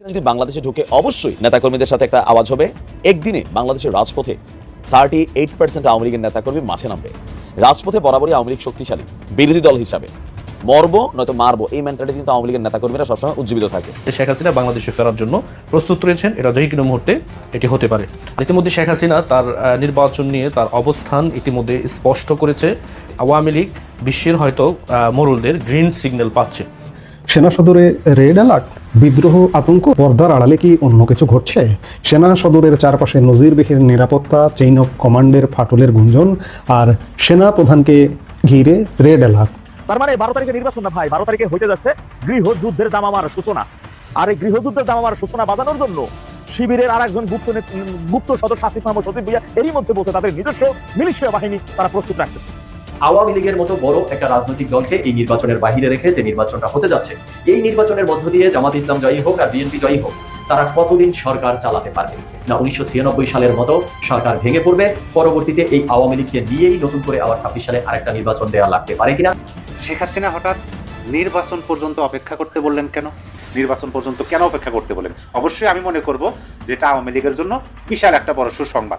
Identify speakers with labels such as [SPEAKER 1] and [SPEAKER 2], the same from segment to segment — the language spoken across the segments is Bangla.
[SPEAKER 1] যদি বাংলাদেশে ঢুকে অবশ্যই নেতাকর্মীদের সাথে একটা আওয়াজ হবে। একদিনে বাংলাদেশের রাজপথে থার্টি এইট পার্সেন্ট আওয়ামী লীগের নেতাকর্মী মাঠে নামবে। রাজপথে বরাবরই আওয়ামী লীগ শক্তিশালী বিরোধী দল হিসাবে। মরবো নয়তো মারবো এই মেন্টালিটি কিন্তু আওয়ামী লীগের নেতাকর্মীরা সবসময় উজ্জীবিত থাকে।
[SPEAKER 2] শেখ হাসিনা বাংলাদেশে ফেরার জন্য প্রস্তুত রয়েছেন এটা যে কোনো মুহূর্তে এটি হতে পারে। ইতিমধ্যে শেখ হাসিনা তার নির্বাচন নিয়ে তার অবস্থান ইতিমধ্যে স্পষ্ট করেছে। আওয়ামী লীগ বিশ্বের হয়তো আহ, মোড়লদের গ্রিন সিগন্যাল পাচ্ছে।
[SPEAKER 3] সেনা সদরে রেড অ্যালার্ট, বিদ্রোহ, আতঙ্ক, পর্দার আড়ালে কি অন্য কিছু ঘটছে? সেনা সদরের চারপাশে নজিরবিহীন নিরাপত্তা চেইন অফ কমান্ডের ফাটলের গুঞ্জন, আর সেনা প্রধানকে ঘিরে রেড অ্যালার্ট।
[SPEAKER 4] তার মানে বারো তারিখে নির্বাচন না ভাই, বারো তারিখে হইতে যাচ্ছে গৃহযুদ্ধের দাম আমার সূচনা। আর এই গৃহযুদ্ধের দাম আমার সূচনা বাজানোর জন্য শিবিরের আর একজন গুপ্ত গুপ্ত সদস্য আসিফ মাহমুদ সচিব ভুইয়া এরই মধ্যে বলতে তাদের নিজস্ব মিলিশিয়া বাহিনী তারা প্রস্তুত রাখতেছে।
[SPEAKER 5] আওয়ামী লীগের মতো বড় একটা রাজনৈতিক দলকে এই নির্বাচনের বাহিরে রেখে যে নির্বাচনটা হতে যাচ্ছে, এই নির্বাচনের মধ্য দিয়ে জামাত ইসলাম জয়ী হোক আর বিএনপি জয়ী হোক, তারা কতদিন সরকার চালাতে পারবে? না, উনিশশো সালের মতো সরকার ভেঙে পড়বে, পরবর্তীতে এই আওয়ামী লীগকে নিয়েই নতুন করে আবার ছাব্বিশ সালে আরেকটা নির্বাচন দেওয়া লাগতে পারে কিনা?
[SPEAKER 6] শেখ হাসিনা হঠাৎ নির্বাচন পর্যন্ত অপেক্ষা করতে বললেন কেন? নির্বাচন পর্যন্ত কেন অপেক্ষা করতে বলেন? অবশ্যই আমি মনে করব যেটা আওয়ামী লীগের জন্য বিশাল একটা বড় সুসংবাদ।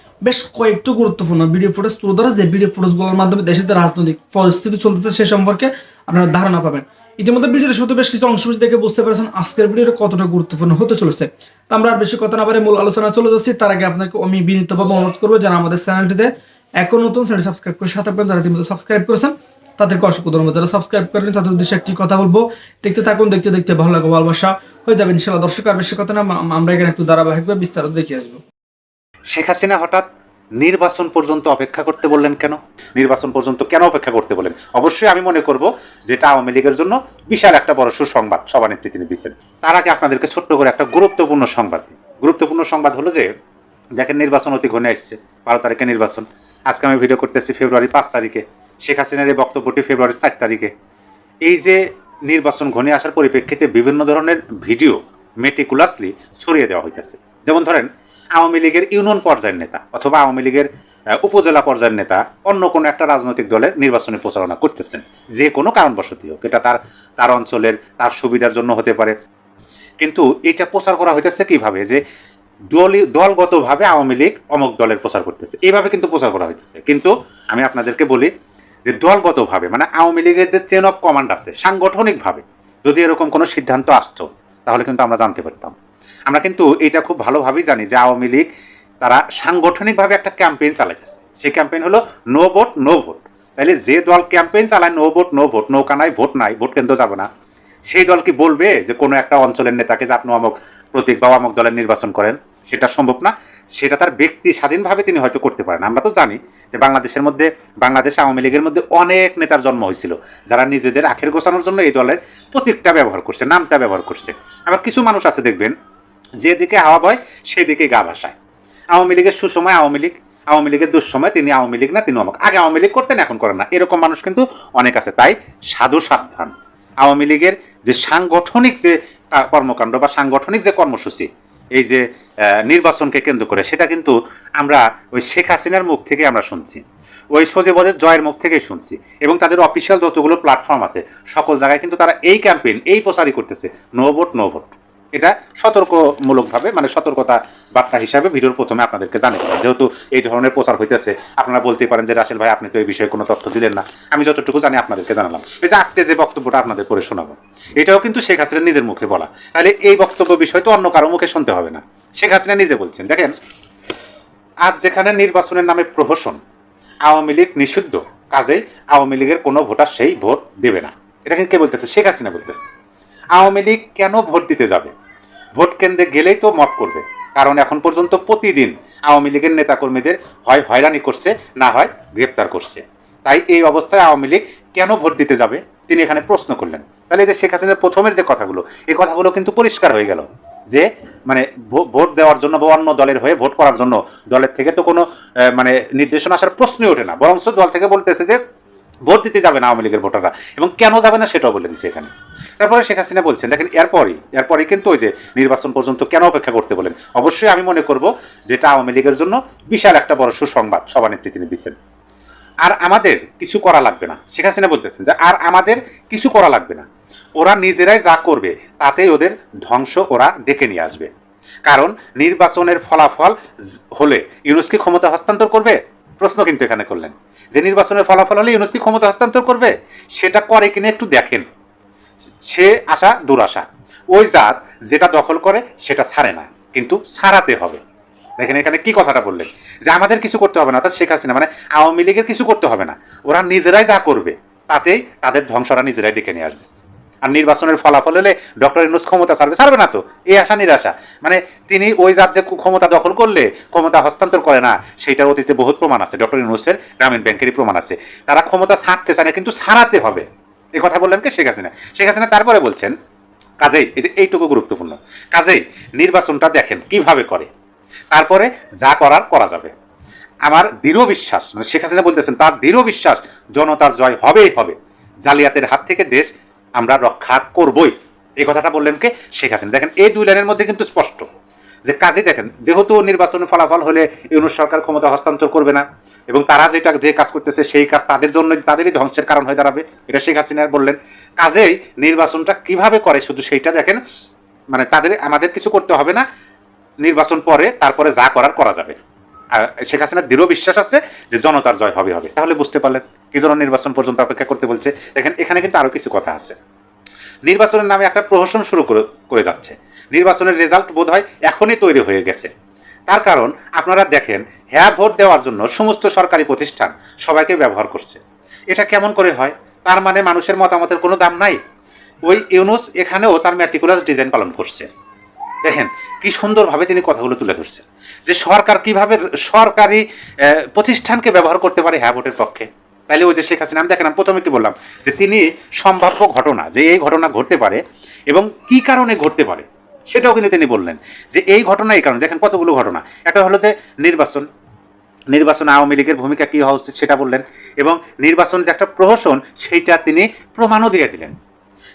[SPEAKER 7] বেশ কয়েকটি গুরুত্বপূর্ণ ভিডিও ফুটেজ তুলে ধরা যে ভিডিও ফুটেজগুলোর মাধ্যমে দেশের যে রাজনৈতিক পরিস্থিতি চলতেছে সে সম্পর্কে আপনারা ধারণা পাবেন। ইতিমধ্যে ভিডিওর শুধু বেশ কিছু অংশ দেখে বুঝতে পেরেছেন আজকের ভিডিওটা কতটা গুরুত্বপূর্ণ হতে চলেছে। তো আমরা আর বেশি কথা না পারে মূল আলোচনা চলে যাচ্ছি। তার আগে আপনাকে আমি বিনীতভাবে অনুরোধ করব যারা আমাদের চ্যানেলটিতে এখন নতুন চ্যানেল সাবস্ক্রাইব করে সাথে আপনারা যারা ইতিমধ্যে সাবস্ক্রাইব করেছেন, তাদেরকে অসংখ্য ধন্যবাদ। যারা সাবস্ক্রাইব করেন তাদের উদ্দেশ্যে একটি কথা বলব, দেখতে থাকুন, দেখতে দেখতে ভালো লাগবে, ভালোবাসা হয়ে যাবে। ইনশাল্লাহ দর্শক, আর বেশি কথা না, আমরা এখানে একটু ধারাবাহিকভাবে বিস্তারিত দেখিয়ে আসব।
[SPEAKER 6] শেখ হাসিনা হঠাৎ নির্বাচন পর্যন্ত অপেক্ষা করতে বললেন কেন? নির্বাচন পর্যন্ত কেন অপেক্ষা করতে বলেন অবশ্যই আমি মনে করব যেটা আওয়ামী লীগের জন্য বিশাল একটা বড় সুসংবাদ সভানেত্রী তিনি দিচ্ছেন। তার আগে আপনাদেরকে ছোট্ট করে একটা গুরুত্বপূর্ণ সংবাদ গুরুত্বপূর্ণ সংবাদ হলো যে, দেখেন নির্বাচন অতি ঘনে আসছে, বারো তারিখে নির্বাচন। আজকে আমি ভিডিও করতেছি ফেব্রুয়ারি পাঁচ তারিখে। শেখ হাসিনার এই বক্তব্যটি ফেব্রুয়ারি চার তারিখে। এই যে নির্বাচন ঘনে আসার পরিপ্রেক্ষিতে বিভিন্ন ধরনের ভিডিও মেটিকুলাসলি ছড়িয়ে দেওয়া হইতেছে। যেমন ধরেন আওয়ামী লীগের ইউনিয়ন পর্যায়ের নেতা অথবা আওয়ামী লীগের উপজেলা পর্যায়ের নেতা অন্য কোনো একটা রাজনৈতিক দলের নির্বাচনী প্রচারণা করতেছেন। যে কোনো কারণবশতই হোক, এটা তার তার অঞ্চলের, তার সুবিধার জন্য হতে পারে। কিন্তু এটা প্রচার করা হইতেছে কীভাবে? যে দলই দলগতভাবে আওয়ামী লীগ অমক দলের প্রচার করতেছে। এইভাবে কিন্তু প্রচার করা হইতেছে। কিন্তু আমি আপনাদেরকে বলি যে দলগতভাবে মানে আওয়ামী লীগের যে চেন অফ কমান্ড আছে, সাংগঠনিকভাবে যদি এরকম কোনো সিদ্ধান্ত আসতো, তাহলে কিন্তু আমরা জানতে পারতাম। আমরা কিন্তু এটা খুব ভালোভাবেই জানি যে আওয়ামী লীগ তারা সাংগঠনিকভাবে একটা ক্যাম্পেইন চালাইতেছে। সেই ক্যাম্পেইন হলো নো ভোট নো ভোট তাহলে যে দল ক্যাম্পেইন চালায় নো ভোট নো ভোট নৌকা নাই ভোট নাই ভোট কেন্দ্র যাবে না। সেই দল কি বলবে যে কোনো একটা অঞ্চলের নেতাকে যে আপনি অমক প্রতীক বা অমক দলের নির্বাচন করেন, সেটা সম্ভব না। সেটা তার ব্যক্তি স্বাধীনভাবে তিনি হয়তো করতে পারেন। আমরা তো জানি যে বাংলাদেশের মধ্যে, বাংলাদেশ আওয়ামী লীগের মধ্যে অনেক নেতার জন্ম হয়েছিল, যারা নিজেদের আখের গোছানোর জন্য এই দলের প্রতীকটা ব্যবহার করছে, নামটা ব্যবহার করছে। আবার কিছু মানুষ আছে, দেখবেন যেদিকে হাওয়া বয় সেদিকে গা ভাসায়। আওয়ামী লীগের সুসময় আওয়ামী লীগ, আওয়ামী লীগের দুঃসময় তিনি আওয়ামী লীগ না, তিনি অমুক। আগে আওয়ামী লীগ করতেন, এখন করেন না। এরকম মানুষ কিন্তু অনেক আছে। তাই সাধু সাবধান। আওয়ামী লীগের যে সাংগঠনিক যে কর্মকাণ্ড বা সাংগঠনিক যে কর্মসূচি, এই যে নির্বাচনকে কেন্দ্র করে, সেটা কিন্তু আমরা ওই শেখ হাসিনার মুখ থেকে আমরা শুনছি। ওই সজীবদের জয়ের মুখ থেকেই শুনছি। এবং তাদের অফিসিয়াল যতগুলো প্ল্যাটফর্ম আছে, সকল জায়গায় কিন্তু তারা এই ক্যাম্পেইন এই প্রচারই করতেছে। নো ভোট নো ভোট এটা সতর্কমূলকভাবে মানে সতর্কতা বার্তা হিসাবে ভিডিওর প্রথমে আপনাদেরকে জানিয়ে যেহেতু এই ধরনের প্রচার হইতেছে, আপনারা বলতেই পারেন যে, রাসেল ভাই, আপনি তো এই বিষয়ে কোনো তথ্য দিলেন না। আমি যতটুকু জানি আপনাদেরকে জানালাম। এই যে আজকে যে বক্তব্যটা আপনাদের পরে শোনাবো, এটাও কিন্তু শেখ হাসিনা নিজের মুখে বলা। তাহলে এই বক্তব্য বিষয় তো অন্য কারও মুখে শুনতে হবে না। শেখ হাসিনা নিজে বলছেন, দেখেন, আজ যেখানে নির্বাচনের নামে প্রহসন, আওয়ামী লীগ নিষিদ্ধ, কাজেই আওয়ামী লীগের কোনো ভোটার সেই ভোট দেবে না। এটা কিন্তু কে বলতেছে? শেখ হাসিনা বলতেছে। আওয়ামী লীগ কেন ভোট দিতে যাবে? ভোট কেন্দ্রে গেলেই তো মত করবে। কারণ এখন পর্যন্ত প্রতিদিন আওয়ামী লীগের নেতাকর্মীদের হয় হয়রানি করছে, না হয় গ্রেপ্তার করছে। তাই এই অবস্থায় আওয়ামী লীগ কেন ভোট দিতে যাবে? তিনি এখানে প্রশ্ন করলেন। তাহলে যে শেখ হাসিনার প্রথমের যে কথাগুলো, এই কথাগুলো কিন্তু পরিষ্কার হয়ে গেল যে মানে ভোট দেওয়ার জন্য বা অন্য দলের হয়ে ভোট করার জন্য দলের থেকে তো কোনো মানে নির্দেশনা আসার প্রশ্নই ওঠে না। বরঞ্চ দল থেকে বলতেছে যে ভোট দিতে যাবে না আওয়ামী লীগের ভোটাররা। এবং কেন যাবে না সেটাও বলে দিচ্ছে এখানে। তারপরে শেখ হাসিনা বলছেন, দেখেন, এরপরই এরপরই কিন্তু ওই যে নির্বাচন পর্যন্ত কেন অপেক্ষা করতে বলেন? অবশ্যই আমি মনে করব যেটা আওয়ামী লীগের জন্য বিশাল একটা বড় সুসংবাদ সভানেত্রী তিনি দিচ্ছেন। আর আমাদের কিছু করা লাগবে না। শেখ হাসিনা বলতেছেন যে, আর আমাদের কিছু করা লাগবে না। ওরা নিজেরাই যা করবে, তাতেই ওদের ধ্বংস ওরা ডেকে নিয়ে আসবে। কারণ নির্বাচনের ফলাফল হলে ইউনুসকে ক্ষমতা হস্তান্তর করবে প্রশ্ন কিন্তু এখানে করলেন। যে নির্বাচনের ফলাফল হলে ইউনুসকে ক্ষমতা হস্তান্তর করবে? সেটা করে কিনা একটু দেখেন। সে আশা, দুরাশা। ওই জাত যেটা দখল করে, সেটা ছাড়ে না। কিন্তু ছাড়াতে হবে। দেখেন এখানে কি কথাটা বললেন? যে আমাদের কিছু করতে হবে না অর্থাৎ শেখ হাসিনা মানে আওয়ামী লীগের কিছু করতে হবে না। ওরা নিজেরাই যা করবে, তাতেই তাদের ধ্বংসরা নিজেরাই ডেকে নিয়ে আসবে। আর নির্বাচনের ফলাফল হলে ডক্টর ইনুস ক্ষমতা ছাড়বে ছাড়বে না তো? এই আশা, নিরাশা। মানে তিনি ওই জাত যে ক্ষমতা দখল করলে, ক্ষমতা হস্তান্তর করে না, সেইটার অতীতে বহুত প্রমাণ আছে। ডক্টর ইনুসের গ্রামীণ ব্যাংকেরই প্রমাণ আছে। তারা ক্ষমতা ছাড়তে চায় না, কিন্তু ছাড়াতে হবে। এই কথা বললেন কে? শেখ হাসিনা। শেখ হাসিনা তারপরে বলছেন, কাজেই, এই যে এইটুকু গুরুত্বপূর্ণ, কাজেই নির্বাচনটা দেখেন কীভাবে করে। তারপরে যা করার করা যাবে। আমার দৃঢ় বিশ্বাস মানে শেখ হাসিনা বলতেছেন, তার দৃঢ় বিশ্বাস জনতার জয় হবেই হবে। জালিয়াতের হাত থেকে দেশ আমরা রক্ষা করবই। এই কথাটা বললেন কে? শেখ হাসিনা। দেখেন, এই দুই লাইনের মধ্যে কিন্তু স্পষ্ট। যে কাজে দেখেন, যেহেতু নির্বাচনের ফলাফল হলে ইউনুস সরকার ক্ষমতা হস্তান্তর করবে না, এবং তারা যেটা যে কাজ করতেছে, সেই কাজ তাদের জন্য তাদেরই ধ্বংসের কারণ হয়ে দাঁড়াবে, এটা শেখ হাসিনা বললেন। কাজেই নির্বাচনটা কীভাবে করে? শুধু সেইটা দেখেন মানে তাদের, আমাদের কিছু করতে হবে না, নির্বাচন পরে, তারপরে যা করার, করা যাবে। শেখ হাসিনার দৃঢ় বিশ্বাস আছে যে জনতার জয় হবে হবে। তাহলে বুঝতে পারলেন কি জন্য নির্বাচন পর্যন্ত অপেক্ষা করতে বলছে। দেখেন, এখানে কিন্তু আরও কিছু কথা আছে। নির্বাচনের নামে একটা প্রহসন শুরু করে যাচ্ছে। নির্বাচনের রেজাল্ট বোধ হয় এখনই তৈরি হয়ে গেছে। তার কারণ আপনারা দেখেন হ্যাঁ ভোট দেওয়ার জন্য সমস্ত সরকারি প্রতিষ্ঠান সবাইকে ব্যবহার করছে। এটা কেমন করে হয়? তার মানে মানুষের মতামতের কোনো দাম নাই। ওই ইউনুস এখানেও তার ম্যাটিকুলাস ডিজাইন পালন করছে। দেখেন, কি সুন্দরভাবে তিনি কথাগুলো তুলে ধরছেন। যে সরকার কীভাবে সরকারি প্রতিষ্ঠানকে ব্যবহার করতে পারে হ্যাঁ ভোটের পক্ষে? তাহলে ওই যে শেখ হাসিনা, আমি দেখেন প্রথমে কি বললাম, যে তিনি সম্ভাব্য ঘটনা, যে এই ঘটনা ঘটতে পারে এবং কি কারণে ঘটতে পারে, সেটাও কিন্তু তিনি বললেন। যে এই ঘটনা এই কারণে, দেখেন কতগুলো ঘটনা। একটা হলো যে নির্বাচন নির্বাচন আওয়ামী লীগের ভূমিকা কী হওয়া উচিত সেটা বললেন এবং নির্বাচন যে একটা প্রহসন, সেইটা তিনি প্রমাণও দিয়ে দিলেন।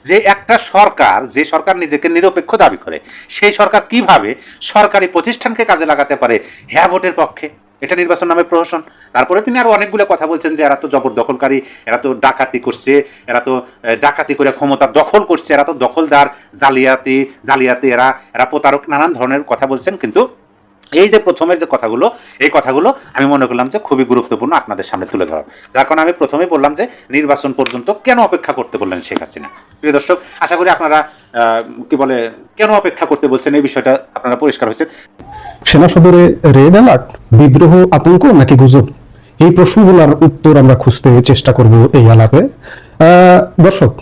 [SPEAKER 6] যে একটা সরকার, যে সরকার নিজেকে নিরপেক্ষ দাবি করে, সেই সরকার কীভাবে সরকারি প্রতিষ্ঠানকে কাজে লাগাতে পারে? হ্যাঁ ভোটের পক্ষে। এটা নির্বাচন নামে প্রহসন। তারপরে তিনি আরও অনেকগুলো কথা বলছেন যে এরা তো জবরদখলকারী, এরা তো ডাকাতি করছে, এরা তো ডাকাতি করে ক্ষমতা দখল করছে, এরা তো দখলদার, জালিয়াতি জালিয়াতি এরা এরা প্রতারক, নানান ধরনের কথা বলছেন। কিন্তু এই যে প্রথমের যে কথাগুলো, এই কথাগুলো আমি মনে করলাম যে খুবই গুরুত্বপূর্ণ আপনাদের সামনে তুলে ধরা যার কারণে আমি প্রথমেই বললাম যে নির্বাচন পর্যন্ত কেন অপেক্ষা করতে বললেন শেখ হাসিনা? প্রিয় দর্শক, আশা করি আপনারা কি বলে, কেন অপেক্ষা করতে বলছেন? এই বিষয়টা আপনারা পরিষ্কার হয়েছে।
[SPEAKER 3] সেনা সদরে রেড অ্যালার্ট? বিদ্রোহ, আতঙ্ক নাকি গুজব? এই প্রশ্নগুলোর উত্তর আমরা খুঁজতে চেষ্টা করব এই আলাপে। দর্শক,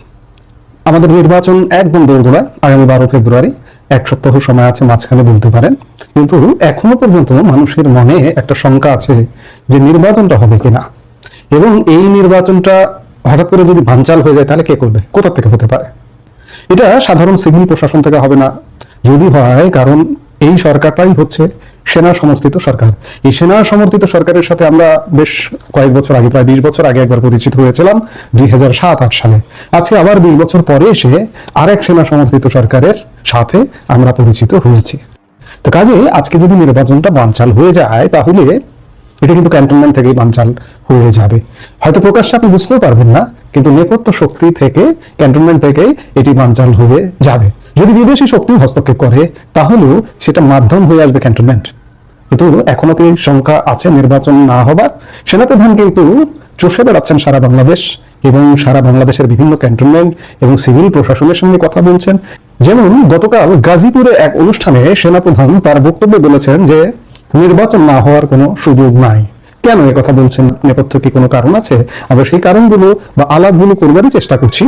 [SPEAKER 3] আমাদের নির্বাচন একদম দৌড়দৌড়া আগামী বারো ফেব্রুয়ারি। এক সপ্তাহ সময় আছে, মাঝখানে বলতে পারেন। কিন্তু এখনও পর্যন্ত মানুষের মনে একটা শঙ্কা আছে যে নির্বাচনটা হবে কিনা। এবং এই নির্বাচনটা হঠাৎ করে যদি ভাঞ্চাল হয়ে যায়, তাহলে কে করবে? কোথা থেকে হতে পারে? এটা সাধারণ সিভিল প্রশাসন থেকে হবে না। যদি হয়, কারণ এই সরকারটাই হচ্ছে সেনা সমর্থিত সরকার। এই সেনা সমর্থিত সরকারের সাথে আমরা বেশ কয়েক বছর আগে, প্রায় বিশ বছর আগে একবার পরিচিত হয়েছিলাম, দুই হাজার সাত, আট সালে। আজকে আবার বিশ বছর পরে এসে আরেক সেনা সমর্থিত সরকারের সাথে আমরা পরিচিত হয়েছি। তো কাজে আজকে যদি নির্বাচনটা বানচাল হয়ে যায়, তাহলে এটা কিন্তু ক্যান্টনমেন্ট থেকেই বানচাল হয়ে যাবে। হয়তো প্রকাশ্যে আপনি বুঝতেও পারবেন না, কিন্তু নেপথ্য শক্তি থেকে ক্যান্টনমেন্ট থেকে এটি বানচাল হয়ে যাবে। যদি বিদেশি শক্তি হস্তক্ষেপ করে, তাহলেও সেটা মাধ্যম হয়ে আসবে ক্যান্টনমেন্ট কিন্তু এখনও কি সংখ্যা আছে নির্বাচন না হবার? সেনাপ্রধান কিন্তু চষে বেড়াচ্ছেন সারা বাংলাদেশ এবং সারা বাংলাদেশের বিভিন্ন ক্যান্টনমেন্ট এবং সিভিল প্রশাসনের সঙ্গে কথা বলছেন। যেমন গতকাল গাজীপুরে এক অনুষ্ঠানে সেনাপ্রধান তার বক্তব্যে বলেছেন যে নির্বাচন না হওয়ার কোনো সুযোগ নাই। কেন কথা বলছেন? নেপথ্যে কি কোনো কারণ আছে? আমরা সেই কারণগুলো বা আলাপগুলো করবারই চেষ্টা করছি।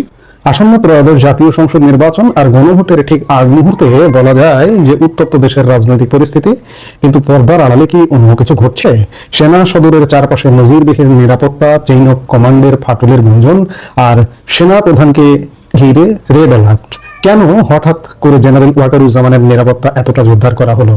[SPEAKER 3] আসন্ন ত্রয়োদশ জাতীয় সংসদ নির্বাচন আর গণভোটের ঠিক আগ মুহূর্তে বলা যায় যে উত্তপ্ত দেশের রাজনৈতিক পরিস্থিতি, কিন্তু পর্দার আড়ালে কি অন্য কিছু ঘটছে? সেনা সদরের চারপাশে নজিরবিহীন নিরাপত্তা চেইন অফ কমান্ডের ফাটলের গুঞ্জন আর সেনা প্রধানকে ঘিরে রেড অ্যালার্ট কেন হঠাৎ করে জেনারেল ওয়াকারুজ্জামানের নিরাপত্তা এতটা জোরদার করা হলো?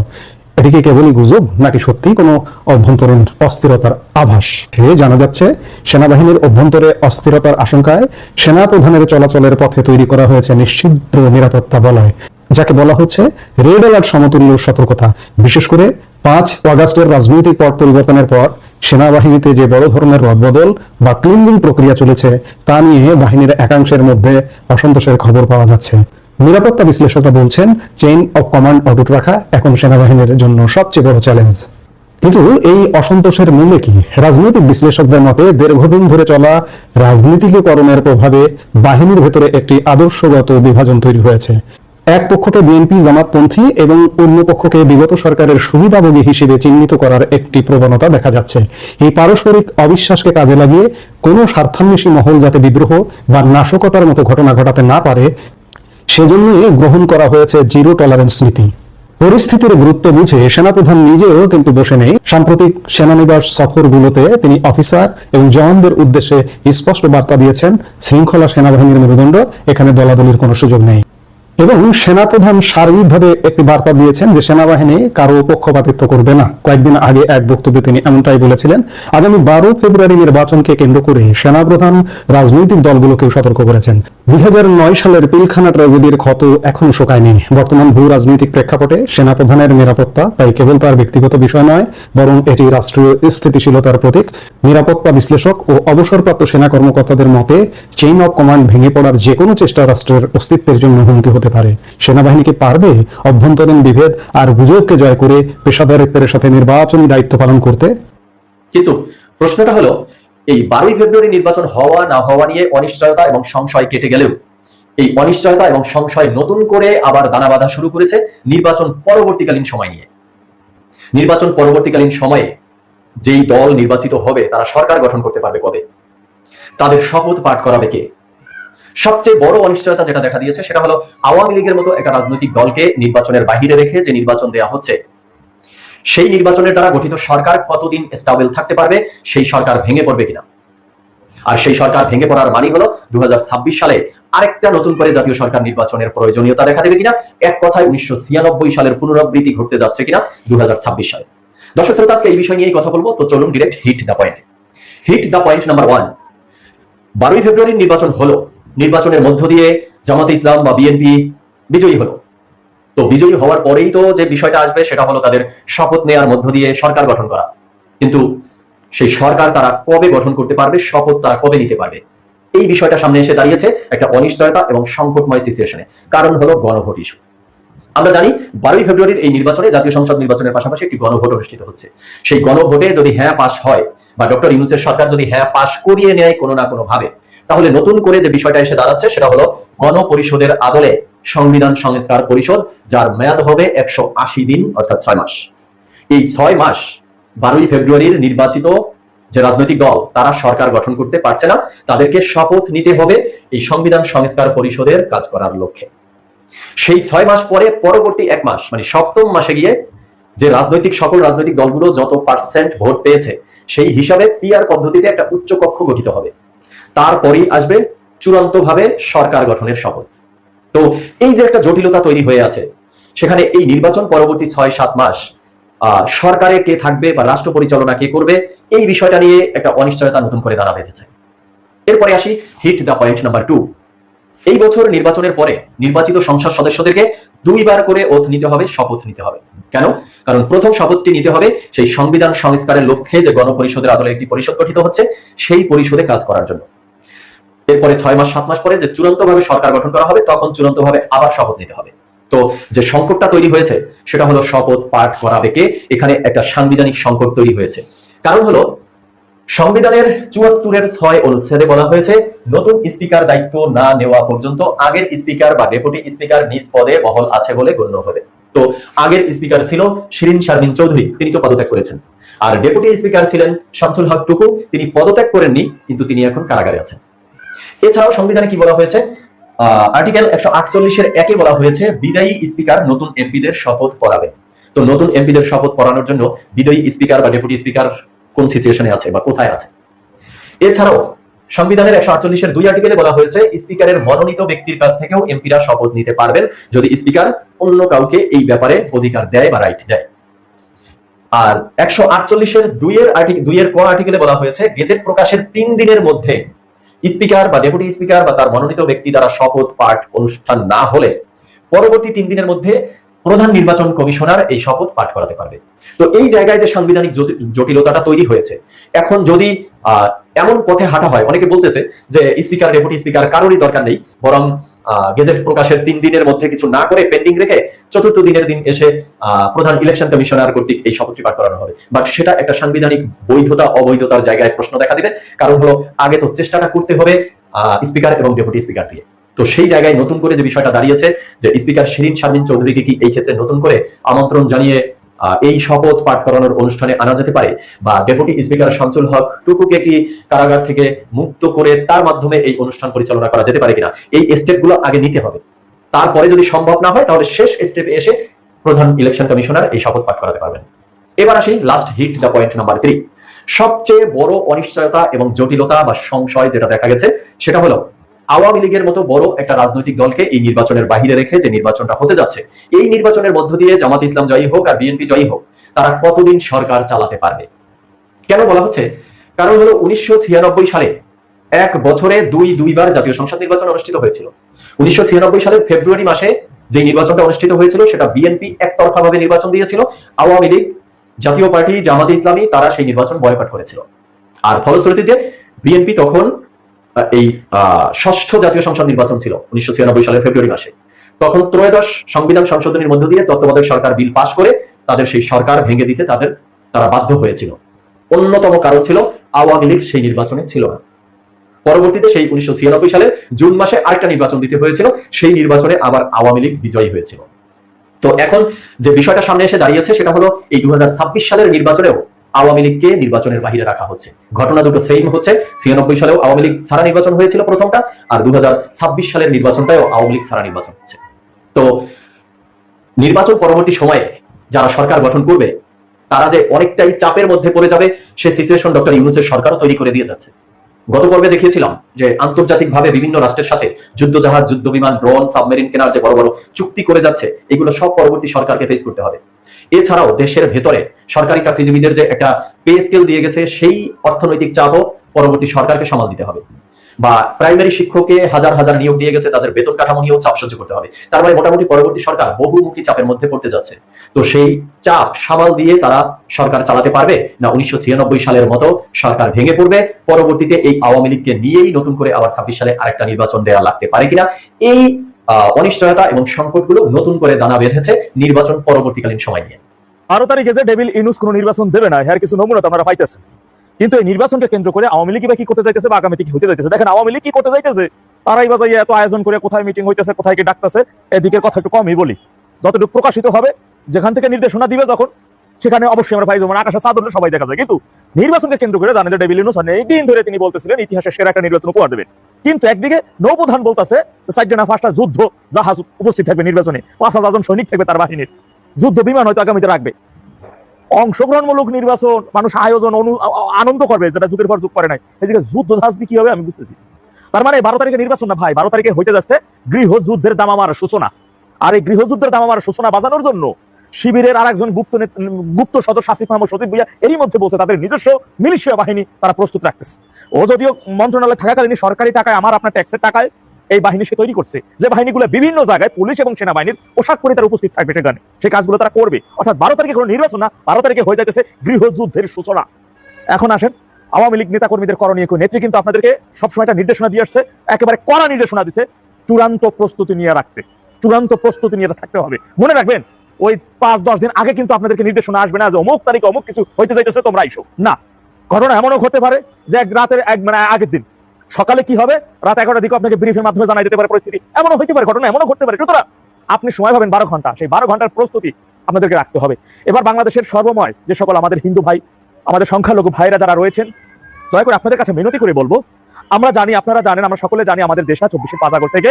[SPEAKER 3] এটি কি কেবলই গুজব, নাকি সত্যিই কোনো অভ্যন্তরীণ অস্থিরতার আভাস? হে, জানা যাচ্ছে, সেনাবাহিনীর অভ্যন্তরে অস্থিরতার আশঙ্কায় সেনা প্রধানের চলাচলের পথে তৈরি করা হয়েছে নিশ্চিদ্র নিরাপত্তা বলয়, যাকে বলা হচ্ছে রেড অ্যালার্ট সমতুল্য সতর্কতা। বিশেষ করে পাঁচ অগাস্টের রাজনৈতিক পট পরিবর্তনের পর সেনাবাহিনীতে যে বড় ধরনের রদবদল বা ক্লিনজিং প্রক্রিয়া চলেছে, তা নিয়ে বাহিনীর একাংশের মধ্যে অসন্তোষের খবর পাওয়া যাচ্ছে। নিরাপত্তা বিশ্লেষকরা বলছেন চেইন অফ কমান্ড অটুট রাখা এখন সেনাবাহিনীর জন্য সবচেয়ে বড় চ্যালেঞ্জ কিন্তু এই অসন্তোষের মূলে কি? রাজনৈতিক বিশ্লেষকদের মতে, দীর্ঘদিন ধরে চলা রাজনীতিকরণের প্রভাবে বাহিনীর ভেতরে একটি আদর্শগত বিভাজন তৈরি হয়েছে। এক পক্ষকে বিএনপি, জামাতপন্থী এবং অন্য পক্ষকে বিগত সরকারের সুবিধাভোগী হিসেবে চিহ্নিত করার একটি প্রবণতা দেখা যাচ্ছে। এই পারস্পরিক অবিশ্বাসকে কাজে লাগিয়ে কোনো স্বার্থান্বেষী মহল যাতে বিদ্রোহ বা নাশকতার মতো ঘটনা ঘটাতে না পারে সেজন্যই গ্রহণ করা হয়েছে জিরো টলারেন্স নীতি। পরিস্থিতির গুরুত্ব বুঝে সেনাপ্রধান নিজেও কিন্তু বসে নেই। সাম্প্রতিক সেনানিবাস সফরগুলোতে তিনি অফিসার এবং জওয়ানদের উদ্দেশ্যে স্পষ্ট বার্তা দিয়েছেন, শৃঙ্খলা সেনাবাহিনীর মেরুদণ্ড, এখানে দলাদলির কোনো সুযোগ নেই। এবং সেনাপ্রধান সার্বিকভাবে একটি বার্তা দিয়েছেন যে সেনাবাহিনী কারও পক্ষপাতিত্ব করবে না। কয়েকদিন আগে এক বক্তব্যে তিনি এমনটাই বলেছিলেন, আগামী বারো ফেব্রুয়ারি নির্বাচনকে কেন্দ্র করে সেনাপ্রধান, রাজনৈতিক দলগুলোকেও সতর্ক করেছেন। দুই হাজার নয় সালের পিলখানা ট্র্যাজেডির ক্ষত এখনও শোকায়নি। বর্তমান ভূ রাজনৈতিক প্রেক্ষাপটে সেনাপ্রধানের নিরাপত্তা তাই কেবল তার ব্যক্তিগত বিষয় নয়, বরং এটি রাষ্ট্রীয় স্থিতিশীলতার প্রতীক। নিরাপত্তা বিশ্লেষক ও অবসরপ্রাপ্ত সেনা কর্মকর্তাদের মতে চেইন অব কমান্ড ভেঙে পড়ার যে কোনো চেষ্টা রাষ্ট্রের অস্তিত্বের জন্য হুমকি হতে পারে। সেনাবাহিনী কি পারবে অভ্যন্তরীণ বিভেদ আর গুজবকে জয় করে পেশাদারিত্বের সাথে নির্বাচনী দায়িত্ব পালন করতে?
[SPEAKER 5] কিন্তু প্রশ্নটা হলো, এই বারোই ফেব্রুয়ারি নির্বাচন হওয়া না হওয়া নিয়ে অনিশ্চয়তা এবং সংশয় কেটে গেলেও? এই অনিশ্চয়তা এবং সংশয় নতুন করে আবার দানা বাঁধা শুরু করেছে নির্বাচন পরবর্তীকালীন সময় নিয়ে। নির্বাচন পরবর্তীকালীন সময়ে যেই দল নির্বাচিত হবে, তারা সরকার গঠন করতে পারবে কবে? তাদের শপথ পাঠ করাবে কে? সবচেয়ে বড় অনিশ্চয়তা যেটা দেখা দিয়েছে সেটা হলো আওয়ামী লীগের মতো একটা রাজনৈতিক দলকে নির্বাচনের বাহিরে রেখে যে নির্বাচন দেওয়া হচ্ছে, সেই নির্বাচনের দ্বারা গঠিত সরকার কতদিন স্টাবেল থাকতে পারবে, সেই সরকার ভেঙে পড়বে কিনা? আর সেই সরকার ভেঙে পড়ার মানে হলো দু সালে আরেকটা নতুন করে জাতীয় সরকার নির্বাচনের প্রয়োজনীয়তা দেখা দেবে কিনা, এক কথায় উনিশশো ছিয়ানব্বই সালের পুনরাবৃত্তি ঘটতে যাচ্ছে কিনা দু হাজার ছাব্বিশ সালে। দর্শক শ্রোতা, আজকে এই বিষয় নিয়েই কথা বলব, তো চলুন direct hit the point hit the point number one বারোই ফেব্রুয়ারির নির্বাচন হলো নির্বাচনের মধ্য দিয়ে জামাতে ইসলাম বা বিএনপি বিজয়ী হলো। তো বিজয়ী হওয়ার পরেই তো যে বিষয়টা আসবে সেটা হলো তাদের শপথ নেয়ার মধ্য দিয়ে সরকার গঠন করা। কিন্তু সেই সরকার তারা কবে গঠন করতে পারবে, শপথ তারা কবে নিতে পারবে, এই বিষয়টা সামনে এসে দাঁড়িয়েছে একটা অনিশ্চয়তা এবং সংকটময় সিচুয়েশনে কারণ হলো গণভোট ইস্যু আমরা জানি বারোই ফেব্রুয়ারির এই নির্বাচনে, জাতীয় সংসদ নির্বাচনের পাশাপাশি একটি গণভোট অনুষ্ঠিত হচ্ছে। সেই গণভোটে যদি হ্যাঁ পাস হয় বা ডক্টর ইউনুসের সরকার যদি হ্যাঁ পাস করিয়ে নেয় কোনো না কোনো ভাবে তাহলে নতুন করে যে বিষয়টা এসে দাঁড়াচ্ছে সেটা হলো গণপরিষদের আদলে সংবিধান সংস্কার পরিষদ, যার মেয়াদ হবে একশো আশি দিন, অর্থাৎ ছয় মাস। এই ছয় মাস বারোই ফেব্রুয়ারির নির্বাচিত যে রাজনৈতিক দল, তারা সরকার গঠন করতে পারছে না। তাদেরকে শপথ নিতে হবে এই সংবিধান সংস্কার পরিষদের কাজ করার লক্ষ্যে। সেই ছয় মাস পরে পরবর্তী এক মাস মানে সপ্তম মাসে গিয়ে যে রাজনৈতিক, সকল রাজনৈতিক দলগুলো যত পার্সেন্ট ভোট পেয়েছে, সেই হিসাবে পিআর পদ্ধতিতে একটা উচ্চ কক্ষ গঠিত হবে। তারপরেই আসবে চূড়ান্তভাবে সরকার গঠনের শপথ। তো এই যে একটা জটিলতা তৈরি হয়ে আছে, সেখানে এই নির্বাচন পরবর্তী ছয় সাত মাস সরকারে কে থাকবে বা রাষ্ট্র পরিচালনা কে করবে, এই বিষয়টা নিয়ে একটা অনিশ্চয়তা নতুন করে দাঁড়া বেঁধেছে। এরপরে আসি hit the point number two এই বছর নির্বাচনের পরে নির্বাচিত সংসদ সদস্যদেরকে দুইবার করে ওথ নিতে হবে, শপথ নিতে হবে। কেন? কারণ প্রথম শপথটি নিতে হবে সেই সংবিধান সংস্কারের লক্ষ্যে যে গণপরিষদের আদলে একটি পরিষদ গঠিত হচ্ছে, সেই পরিষদে কাজ করার জন্য। এরপরে ছয় মাস, সাত মাস পরে যে চূড়ান্ত ভাবে সরকার গঠন করা হবে, তখন চূড়ান্ত ভাবে আবার শপথ নিতে হবে। তো যে সংকটটা তৈরি হয়েছে, সেটা হলো শপথ পাঠ করাবে কে? এখানে একটা সাংবিধানিক সংকট তৈরি হয়েছে। কারণ হলো, সংবিধানের চুয়াত্তরের ছয় অনুচ্ছেদে বলা হয়েছে, নতুন স্পিকার দায়িত্ব না নেওয়া পর্যন্ত আগের স্পিকার বা ডেপুটি স্পিকার নিজ পদে বহল আছে বলে গণ্য হবে। তো আগের স্পিকার ছিল শিরিন শারমিন চৌধুরী, তিনি তো পদত্যাগ করেছেন। আর ডেপুটি স্পিকার ছিলেন শামসুল হক টুকু, তিনি পদত্যাগ করেননি, কিন্তু তিনি এখন কারাগারে আছেন। এছাড়াও সংবিধানে কি বলা হয়েছে? আর্টিকেল একশো আটচল্লিশের একে বলা হয়েছে, বিদায়ী স্পিকার নতুন এমপিদের শপথ পড়াবে। তো নতুন এমপিদের শপথ পড়ানোর জন্য বিদায়ী স্পিকার বা ডেপুটি স্পিকার কোন সিচুয়েশনে আছে বা কোথায় আছে? এছাড়াও সংবিধানের একশো আটচল্লিশের দুই আর্টিকেলে বলা হয়েছে স্পিকারের মনোনীত ব্যক্তির কাছ থেকেও এমপিরা শপথ নিতে পারবেন যদি স্পিকার অন্য কাউকে এই ব্যাপারে অধিকার দেয় বা রাইট দেয়। আর একশো আটচল্লিশের দুইয়ের আর্টিকেল দুইয়ের ক আর্টিকেলে বলা হয়েছে, গেজেট প্রকাশের তিন দিনের মধ্যে স্পিকার বা ডেপুটি স্পিকার বা তার মনোনীত ব্যক্তি দ্বারা শপথ পাঠ অনুষ্ঠান না হলে পরবর্তী তিন দিনের মধ্যে প্রধান নির্বাচন কমিশনার এই শপথ পাঠ করাতে পারবে। তো এই জায়গায় যে সাংবিধানিক জটিলতাটা তৈরি হয়েছে, এখন যদি এমন পথে হাঁটা হয়, অনেকে বলতেছে যে স্পিকার, ডেপুটি স্পিকার কারোরই দরকার নেই, বরং গেজেট প্রকাশের তিন দিনের মধ্যে কিছু না করে পেন্ডিং রেখে চতুর্থ দিনের দিন এসে প্রধান ইলেকশন কমিশনার কর্তৃক এই শপথটি পাঠ করানো হবে। বাট সেটা একটা সাংবিধানিক বৈধতা, অবৈধতার জায়গায় প্রশ্ন দেখা দিবে। কারণ হলো, আগে তো চেষ্টাটা করতে হবে স্পিকার এবং ডেপুটি স্পিকার দিয়ে। তো সেই জায়গায় নতুন করে যে বিষয়টা দাঁড়িয়েছে, যে স্পিকার শিরিন শারমিন চৌধুরীকে কি এই ক্ষেত্রে নতুন করে আমন্ত্রণ জানিয়ে এই শপথ পাঠ করানোর অনুষ্ঠানে আনা যেতে পারে বা ডেপুটি স্পিকার শামসুল হক টুকুকে কি কারাগার থেকে মুক্ত করে তার মাধ্যমে এই অনুষ্ঠান পরিচালনা করা যেতে পারে কিনা? এই স্টেপগুলো আগে নিতে হবে। তারপরে যদি সম্ভব না হয়, তাহলে শেষ স্টেপে এসে প্রধান ইলেকশন কমিশনার এই শপথ পাঠ করাতে পারবেন। এবার আসি last hit the point number three সবচেয়ে বড় অনিশ্চয়তা এবং জটিলতা বা সংশয় যেটা দেখা গেছে, সেটা হলো আওয়ামী লীগের মতো বড় একটা রাজনৈতিক দলকে এই নির্বাচনের বাহিরে রেখে যে নির্বাচনটা হতে যাচ্ছে, এই নির্বাচনের মধ্য দিয়ে জামাত ইসলাম জয়ী হোক আর বিএনপি জয়ী হোক, তারা কতদিন সরকার চালাতে পারবে? কেন বলা হচ্ছে? কারণ হলো উনিশশো সালে এক বছরে দুই, দুইবার জাতীয় সংসদ নির্বাচন অনুষ্ঠিত হয়েছিল। উনিশশো সালের ফেব্রুয়ারি মাসে যে নির্বাচনটা অনুষ্ঠিত হয়েছিল, সেটা বিএনপি একতরফা ভাবে নির্বাচন দিয়েছিল। আওয়ামী লীগ, জাতীয় পার্টি, জামাত ইসলামী, তারা সেই নির্বাচন বয়কট করেছিল। আর ফলশ্রুতিতে বিএনপি তখন এই ষষ্ঠ জাতীয় সংসদ নির্বাচন ছিল, উনিশশো সালের ফেব্রুয়ারি মাসে। তখন ত্রয়োদশ সংবিধান সংশোধনীর মধ্য দিয়ে তত্ত্বাবধায়ক সরকার বিল পাশ করে তাদের সেই সরকার ভেঙে দিতে তাদের, তারা বাধ্য হয়েছিল। অন্যতম কারণ ছিল আওয়ামী লীগ সেই নির্বাচনে ছিল না। পরবর্তীতে সেই উনিশশো ছিয়ানব্বই সালে জুন মাসে আরেকটা নির্বাচন দিতে হয়েছিল, সেই নির্বাচনে আবার আওয়ামী লীগ বিজয়ী হয়েছিল। তো এখন যে বিষয়টা সামনে এসে দাঁড়িয়েছে সেটা হলো এই দু হাজার ছাব্বিশ সালের নির্বাচনেও আওয়ামী লীগকে নির্বাচনের বাহিরে রাখা হচ্ছে। ঘটনা দুটো সেম হচ্ছে। ছিয়ানব্বই সালেও আওয়ামী লীগ ছাড়া নির্বাচন হয়েছিল প্রথমটা, আর দু সালের নির্বাচনটাও আওয়ামী লীগ ছাড়া নির্বাচন হচ্ছে। তো নির্বাচন পরবর্তী সময়ে যারা সরকার গঠন করবে, তারা যে অনেকটাই চাপের মধ্যে পড়ে যাবে, সে সিচুয়েশন ডক্টর ইউনুসের সরকারও তৈরি করে দিয়ে যাচ্ছে। গত পর্বে দেখিয়েছিলাম যে আন্তর্জাতিকভাবে বিভিন্ন রাষ্ট্রের সাথে যুদ্ধ জাহাজ যুদ্ধ বিমান ড্রোন, সাবমেরিন কেনার যে বড় বড় চুক্তি করে যাচ্ছে, এগুলো সব পরবর্তী সরকারকে ফেস করতে হবে। এছাড়াও দেশের ভেতরে সরকারি চাকরিজীবীদের যে একটা পে স্কেল দিয়ে গেছে, সেই অর্থনৈতিক চাপও পরবর্তী সরকারকে সামাল দিতে হবে। বা প্রাইমারি শিক্ষকে হাজার হাজার নিয়োগ দিয়ে গেছে, তাদের বেতন কাঠামো নিয়েও চাপ সহ্য করতে হবে। তার মানে মোটামুটি পরবর্তী সরকার বহুমুখী চাপের মধ্যে পড়তে যাচ্ছে। তো সেই চাপ সামাল দিয়ে তারা সরকার চালাতে পারবে না উনিশশো ছিয়ানব্বই সালের মতো সরকার ভেঙে পড়বে? পরবর্তীতে এই আওয়ামী লীগকে নিয়েই নতুন করে আবার ছাব্বিশ সালে আরেকটা নির্বাচন দেওয়া লাগতে পারে কিনা? এই অনিশ্চয়তা এবং সংকটগুলো নতুন করে দানা বেঁধেছে নির্বাচন পরবর্তীকালীন সময় নিয়ে।
[SPEAKER 4] বারো তারিখে যে ডেভিল ইনুস কোনো নির্বাচন দেবে না হ্যার কিছু নমুনা আপনারা পাইতেছেন। কিন্তু এই নির্বাচনকে কেন্দ্র করে আওয়ামী লীগ বা কি করতে চাইতেছে বা আগামীতে কি হতে চাইতেছে দেখেন, আওয়ামী লীগ কি করতে চাইতেছে তারাই বাজাই এত আয়োজন করে কোথায় মিটিং হইতেছে, কোথায় কি ডাকতেছে, এদিকের কথা একটু কমই বলি। যতটুকু প্রকাশিত হবে, যেখান থেকে নির্দেশনা দিবে যখন, সেখানে অবশ্যই আমরা পাই যেমন আকাশে চাদরে সবাই দেখা যায়। কিন্তু নির্বাচনকে কেন্দ্র করে জানেন যে ডেভিল ইনুস অনেক দিন ধরে তিনি বলতেছিলেন, ইতিহাসের সেরা একটা নির্বাচন উপহার দেবেন। কিন্তু একদিকে নৌপ্রধান বলতেছে সাইডে না যুদ্ধ, জাহাজ উপস্থিত থাকবে নির্বাচনে, পাঁচ হাজার জন সৈনিক থাকবে তার বাহিনীর। যুদ্ধ বিমান হয়তো আগামীতে রাখবে। অংশগ্রহণমূলক নির্বাচন, মানুষ আয়োজন আনন্দ করবে, যেটা যুগের পর যুগ করে নাই। এদিকে যুদ্ধ জাহাজ দিয়ে কি হবে আমি বুঝতেছি। তার মানে বারো তারিখে নির্বাচন না, ভাই, বারো তারিখে হইতে যাচ্ছে গৃহযুদ্ধের দাম আমার সূচনা। আর এই গৃহযুদ্ধের দাম আমার সূচনা বাজানোর জন্য শিবিরের আর একজন গুপ্ত গুপ্ত সদস্য আসিফ মাহমুদ সচিব ভুইয়া এরই মধ্যে বলছে তাদের নিজস্ব মিলিশিয়া বাহিনী তারা প্রস্তুত রাখতেছে। ও যদিও মন্ত্রণালয় থাকাকালীন সরকারি টাকায় আমার আপনার ট্যাক্সের টাকায় এই বাহিনী সে তৈরি করছে। যে বাহিনীগুলো বিভিন্ন জায়গায় পুলিশ এবং সেনাবাহিনীর পোশাক পরে তারা উপস্থিত থাকবে সেখানে। সেই কাজগুলো তারা করবে। অর্থাৎ বারো তারিখে কোনো নির্বাচন না, বারো তারিখে হয়ে যাইতেছে গৃহযুদ্ধের সূচনা। এখন আসেন, আওয়ামী লীগ নেতাকর্মীদের করণীয় কেউ নেত্রী কিন্তু আপনাদেরকে সবসময় একটা নির্দেশনা দিয়ে আসছে, একেবারে কড়া নির্দেশনা দিচ্ছে চূড়ান্ত প্রস্তুতি নিয়ে রাখতে। চূড়ান্ত প্রস্তুতি নিয়ে থাকতে হবে। মনে রাখবেন ওই পাঁচ, দশ দিন আগে কিন্তু আপনাদেরকে নির্দেশনা আসবে না যে অমুক তারিখে অমুক কিছু হইতে যাইতেছে, তোমরা আইসো। না, ঘটনা এমনও হতে পারে যে এক রাতের এক মানে আগের দিন। সকালে কি হবে? রাত এগারোটার দিকে আপনাকে ব্রিফের মাধ্যমে জানাই দিতে পারে পরিস্থিতি। এমনও হইতে পারে, ঘটনা এমনও ঘটতে পারে। সুতরাং আপনি সময় পাবেন বারো ঘণ্টা। সেই বারো ঘণ্টার প্রস্তুতি আপনাদেরকে রাখতে হবে। এবার বাংলাদেশের সর্বময় যে সকল আমাদের হিন্দু ভাই, আমাদের সংখ্যালঘু ভাইরা যারা রয়েছেন, দয়া করে আপনাদের কাছে মিনতি করে বলব, আমরা জানি, আপনারা জানেন, আমরা সকলে জানি আমাদের দেশটা চব্বিশের পাঁচাগর থেকে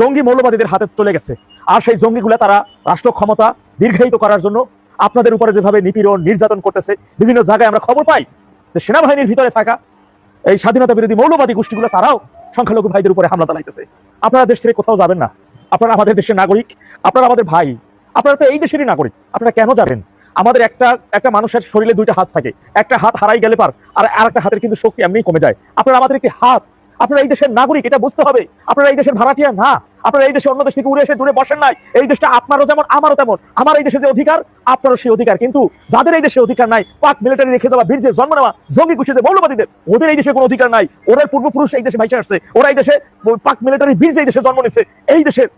[SPEAKER 4] জঙ্গি মৌলবাদীদের হাতে চলে গেছে। আর সেই জঙ্গিগুলা তারা রাষ্ট্র ক্ষমতা দীর্ঘায়িত করার জন্য আপনাদের উপরে যেভাবে নিপীড়ন, নির্যাতন করতেছে, বিভিন্ন জায়গায় আমরা খবর পাই যে সেনাবাহিনীর ভিতরে থাকা এই স্বাধীনতা বিরোধী মৌলবাদী গোষ্ঠীগুলো তারাও সংখ্যালঘু ভাইদের উপরে হামলা চালাইতেছে। আপনারা দেশ ছেড়ে কোথাও যাবেন না। আপনারা আমাদের দেশের নাগরিক, আপনারা আমাদের ভাই, আপনারা তো এই দেশেরই নাগরিক, আপনারা কেন যাবেন? আমাদের একটা একটা মানুষের শরীরে দুইটা হাত থাকে, একটা হাত হারাই গেলে পার, আর আরেকটা হাতের কিন্তু শক্তি এমনি কমে যায়। আপনারা আমাদের একটি হাত, আপনারা এই দেশের নাগরিক, এটা বুঝতে হবে। আপনারা এই দেশের ভাড়াটিয়া না আপনারা এই দেশে অন্য দেশ থেকে উড়ে এসে দূরে বসেন নাই। এই দেশটা আপনারও যেমন, আমারও তেমন। আমার এই দেশে যে অধিকার, আপনারও সেই অধিকার। কিন্তু যাদের এই দেশে অধিকার নাই, পাক মিলিটারি রেখে দেওয়া বীর যে জন্ম নেওয়া, জঙ্গি ঘুষে যে মৌলবাদীদের, ওদের এই দেশে কোনো অধিকার নাই। ওরা পূর্বপুরুষ এই দেশে ভাইসে আসছে। ওরা এই দেশে পাক মিলিটারি বীর যে এই দেশে জন্ম নিছে, এই দেশের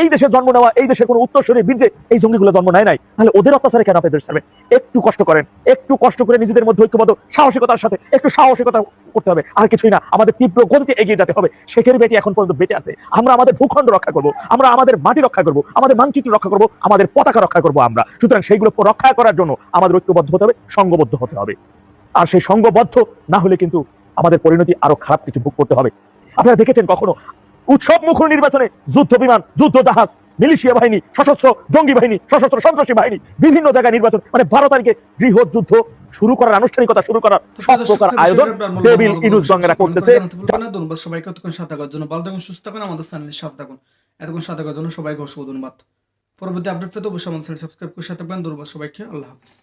[SPEAKER 4] এই দেশে জন্ম নেওয়া, এই দেশের কোনো উত্তরসূরি বীর্যে এই জঙ্গিগুলো জন্ম নেয় নাই, তাহলে ওদের অত্যাচারে কেন আপনাদের ছাড়বেন? একটু কষ্ট করেন, একটু কষ্ট করে নিজেদের মধ্যে ঐক্যবদ্ধ, সাহসিকতার সাথে, একটু সাহসিকতা করতে হবে, আর কিছুই না, আমাদের তীব্র গতিতে এগিয়ে যেতে হবে। শেখের বেটি এখন পর্যন্ত বেঁচে আছে। আমরা আমাদের ভূখণ্ড রক্ষা করব, আমরা আমাদের মাটি রক্ষা করব, আমাদের মানচিত্র রক্ষা করব, আমাদের পতাকা রক্ষা করব আমরা। সুতরাং সেইগুলো রক্ষা করার জন্য আমাদের ঐক্যবদ্ধ হতে হবে সংঘবদ্ধ হতে হবে। আর সেই সংঘবদ্ধ না হলে কিন্তু আমাদের পরিণতি আরও খারাপ কিছু ভোগ করতে হবে। আপনারা দেখেছেন কখনো উৎসব মুখর নির্বাচনে যুদ্ধ বিমান যুদ্ধ জাহাজ মিলিশিয়া বাহিনী সশস্ত্র জঙ্গি বাহিনী সশস্ত্র সন্ত্রাসী বাহিনী বিভিন্ন জায়গায় নির্বাচন। মানে বারো তারিখে বৃহৎ যুদ্ধ শুরু করার আনুষ্ঠানিকতা শুরু করার সব প্রকার আয়োজন টেবিল ইনুস জঙ্গেরা করতেছে।
[SPEAKER 7] ধন্যবাদ সবাইকে এতক্ষণ সাথে থাকার জন্য ভালো থাকুন সুস্থ থাকুন আমাদের চ্যানেলের সাথে থাকুন। এতক্ষণ সাথে থাকার জন্য সবাইকে অসংখ্য ধন্যবাদ। পরবর্তী আপডেট পেতে অবশ্যই আমাদের চ্যানেল সাবস্ক্রাইব করে সাথে থাকবেন। ধন্যবাদ সবাইকে আল্লাহ হাফিজ।